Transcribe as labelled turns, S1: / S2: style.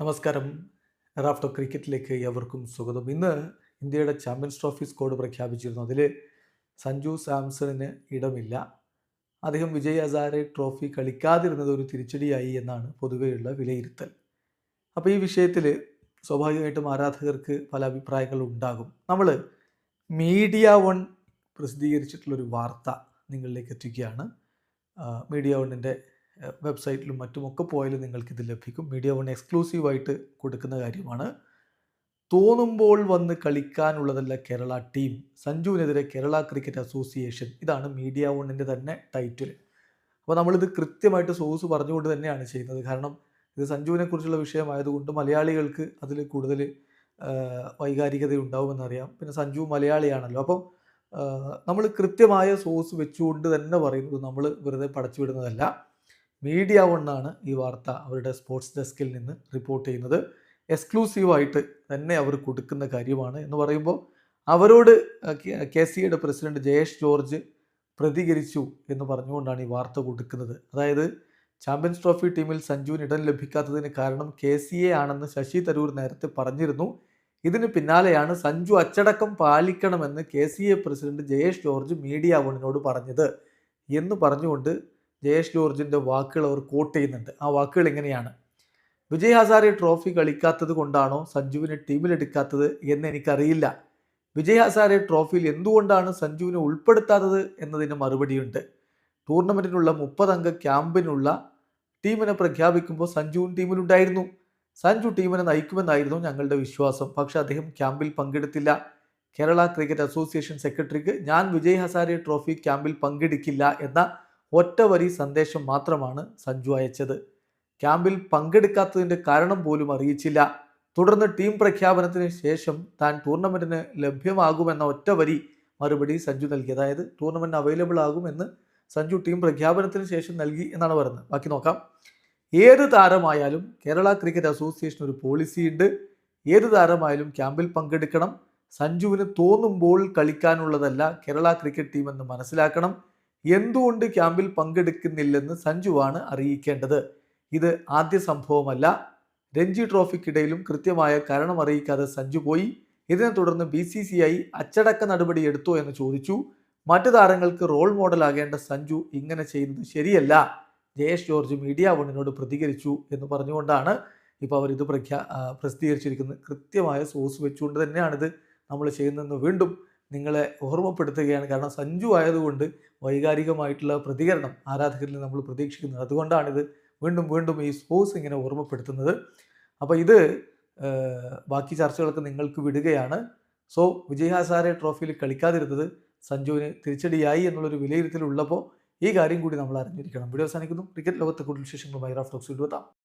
S1: നമസ്കാരം. റാഫ്റ്റോ ക്രിക്കറ്റിലേക്ക് എവർക്കും സ്വാഗതം. ഇന്ന് ഇന്ത്യയുടെ ചാമ്പ്യൻസ് ട്രോഫി സ്കോഡ് പ്രഖ്യാപിച്ചിരുന്നു. അതിൽ സഞ്ജു സാംസണിന് ഇടമില്ല. അദ്ദേഹം വിജയ് ഹസാരെ ട്രോഫി കളിക്കാതിരുന്നത് ഒരു തിരിച്ചടിയായി എന്നാണ് പൊതുവെയുള്ള വിലയിരുത്തൽ. അപ്പോൾ ഈ വിഷയത്തിൽ സ്വാഭാവികമായിട്ടും ആരാധകർക്ക് പല അഭിപ്രായങ്ങളും ഉണ്ടാകും. നമ്മൾ മീഡിയ വൺ പ്രസിദ്ധീകരിച്ചിട്ടുള്ളൊരു വാർത്ത നിങ്ങളിലേക്ക് എത്തിക്കുകയാണ്. മീഡിയ വണ്ണിന്റെ വെബ്സൈറ്റിലും മറ്റുമൊക്കെ പോയാലും നിങ്ങൾക്കിത് ലഭിക്കും. മീഡിയ വൺ എക്സ്ക്ലൂസീവായിട്ട് കൊടുക്കുന്ന കാര്യമാണ്. തോന്നുമ്പോൾ വന്ന് കളിക്കാനുള്ളതല്ല കേരള ടീം. സഞ്ജുവിനെതിരെ കേരള ക്രിക്കറ്റ് അസോസിയേഷൻ. ഇതാണ് മീഡിയ വണ്ണിന്റെ തന്നെ ടൈറ്റിൽ. അപ്പോൾ നമ്മളിത് കൃത്യമായിട്ട് സോഴ്സ് പറഞ്ഞുകൊണ്ട് തന്നെയാണ് ചെയ്യുന്നത്. കാരണം ഇത് സഞ്ജുവിനെ കുറിച്ചുള്ള വിഷയമായതുകൊണ്ട് മലയാളികൾക്ക് അതിൽ കൂടുതൽ വൈകാരികത ഉണ്ടാവുമെന്നറിയാം പിന്നെ സഞ്ജു മലയാളിയാണല്ലോ. അപ്പം നമ്മൾ കൃത്യമായ സോഴ്സ് വെച്ചുകൊണ്ട് തന്നെ പറയുന്നത് നമ്മൾ വെറുതെ പടച്ചു വിടുന്നതല്ല. മീഡിയ വണ്ണാണ് ഈ വാർത്ത അവരുടെ സ്പോർട്സ് ഡെസ്കിൽ നിന്ന് റിപ്പോർട്ട് ചെയ്യുന്നത്. എക്സ്ക്ലൂസീവായിട്ട് തന്നെ അവർ കൊടുക്കുന്ന കാര്യമാണ് എന്ന് പറയുമ്പോൾ അവരോട് കെ സിയുടെ പ്രസിഡന്റ് ജയേഷ് ജോർജ് പ്രതികരിച്ചു എന്ന് പറഞ്ഞുകൊണ്ടാണ് ഈ വാർത്ത കൊടുക്കുന്നത്. അതായത് ചാമ്പ്യൻസ് ട്രോഫി ടീമിൽ സഞ്ജുവിന് ഇടം ലഭിക്കാത്തതിന് കാരണം കെ സി എ ആണെന്ന് ശശി തരൂർ നേരത്തെ പറഞ്ഞിരുന്നു. ഇതിന് പിന്നാലെയാണ് സഞ്ജു അച്ചടക്കം പാലിക്കണമെന്ന് K C A president Jayesh George media വണ്ണിനോട് പറഞ്ഞത് എന്ന് പറഞ്ഞുകൊണ്ട് ജയേഷ് ജോർജിന്റെ വാക്കുകൾ അവർ കോട്ട് ചെയ്യുന്നുണ്ട്. ആ വാക്കുകൾ എങ്ങനെയാണ്? വിജയ് ഹസാരെ ട്രോഫി കളിക്കാത്തത് കൊണ്ടാണോ? സഞ്ജുവിനെ ടീമിലെടുക്കാത്തത് എന്ന് എനിക്കറിയില്ല. വിജയ് ഹസാരെ ട്രോഫിയിൽ എന്തുകൊണ്ടാണ് സഞ്ജുവിനെ ഉൾപ്പെടുത്താത്തത് എന്നതിന് മറുപടിയുണ്ട്. ടൂർണമെന്റിനുള്ള മുപ്പതംഗ ക്യാമ്പിനുള്ള ടീമിനെ പ്രഖ്യാപിക്കുമ്പോൾ സഞ്ജുവും ടീമിലുണ്ടായിരുന്നു സഞ്ജു ടീമിനെ നയിക്കുമെന്നായിരുന്നു ഞങ്ങളുടെ വിശ്വാസം. പക്ഷേ അദ്ദേഹം ക്യാമ്പിൽ പങ്കെടുത്തില്ല. കേരള ക്രിക്കറ്റ് അസോസിയേഷൻ സെക്രട്ടറിക്ക് ഞാൻ വിജയ് ഹസാരെ ട്രോഫി ക്യാമ്പിൽ പങ്കെടുക്കില്ല എന്ന ഒറ്റ വരി സന്ദേശം മാത്രമാണ് സഞ്ജു അയച്ചത്. ക്യാമ്പിൽ പങ്കെടുക്കാത്തതിന്റെ കാരണം പോലും അറിയിച്ചില്ല. തുടർന്ന് ടീം പ്രഖ്യാപനത്തിന് ശേഷം താൻ ടൂർണമെന്റിന് ലഭ്യമാകുമെന്ന ഒറ്റ വരി മറുപടി സഞ്ജു നൽകി. അതായത് ടൂർണമെന്റ് അവൈലബിൾ ആകുമെന്ന് സഞ്ജു ടീം പ്രഖ്യാപനത്തിന് ശേഷം നൽകി എന്നാണ് പറയുന്നത് ബാക്കി നോക്കാം. ഏത് താരമായാലും കേരള ക്രിക്കറ്റ് അസോസിയേഷൻ ഒരു പോളിസിയുണ്ട് ഏത് താരമായാലും ക്യാമ്പിൽ പങ്കെടുക്കണം. സഞ്ജുവിന് തോന്നുമ്പോൾ കളിക്കാനുള്ളതല്ല കേരള ക്രിക്കറ്റ് ടീം എന്ന് മനസ്സിലാക്കണം. എന്തുകൊണ്ട് ക്യാമ്പിൽ പങ്കെടുക്കുന്നില്ലെന്ന് സഞ്ജുവാണ് അറിയിക്കേണ്ടത്. ഇത് ആദ്യ സംഭവമല്ല. രഞ്ജി ട്രോഫിക്കിടയിലും കൃത്യമായ കാരണം അറിയിക്കാതെ സഞ്ജു പോയി. ഇതിനെ തുടർന്ന് ബി സി സി ഐ അച്ചടക്ക നടപടി എടുത്തോ എന്ന് ചോദിച്ചു. മറ്റു താരങ്ങൾക്ക് റോൾ മോഡലാകേണ്ട സഞ്ജു ഇങ്ങനെ ചെയ്യുന്നത് ശരിയല്ല. ജയേഷ് ജോർജ് മീഡിയ വണ്ണിനോട് പ്രതികരിച്ചു എന്ന് പറഞ്ഞുകൊണ്ടാണ് ഇപ്പോൾ അവരിത് പ്രഖ്യാ പ്രസിദ്ധീകരിച്ചിരിക്കുന്നത്. കൃത്യമായ സോഴ്സ് വെച്ചുകൊണ്ട് തന്നെയാണിത്. നമ്മൾ ചെയ്യുന്നതെന്ന് വീണ്ടും നിങ്ങളെ ഓർമ്മപ്പെടുത്തുകയാണ്. കാരണം സഞ്ജു ആയതുകൊണ്ട് വൈകാരികമായിട്ടുള്ള പ്രതികരണം ആരാധകരിൽ നമ്മൾ പ്രതീക്ഷിക്കുന്നത് അതുകൊണ്ടാണിത് വീണ്ടും വീണ്ടും ഈ സ്പോസ് ഇങ്ങനെ ഓർമ്മപ്പെടുത്തുന്നത്. അപ്പോൾ ഇത് ബാക്കി ചർച്ചകളൊക്കെ നിങ്ങൾക്ക് വിടുകയാണ്. സോ വിജയഹാസാരെ ട്രോഫിയിൽ കളിക്കാതിരുന്നത് സഞ്ജുവിന് തിരിച്ചടിയായി എന്നുള്ളൊരു വിലയിരുത്തലുള്ളപ്പോൾ ഈ കാര്യം കൂടി നമ്മൾ അറിഞ്ഞിരിക്കണം. വീഡിയോ അവസാനിക്കുന്നു. ക്രിക്കറ്റ് ലോകത്തെ കൂടുതൽ വിശേഷങ്ങളുമായി റാഫ് ടോക്സ് എത്താം.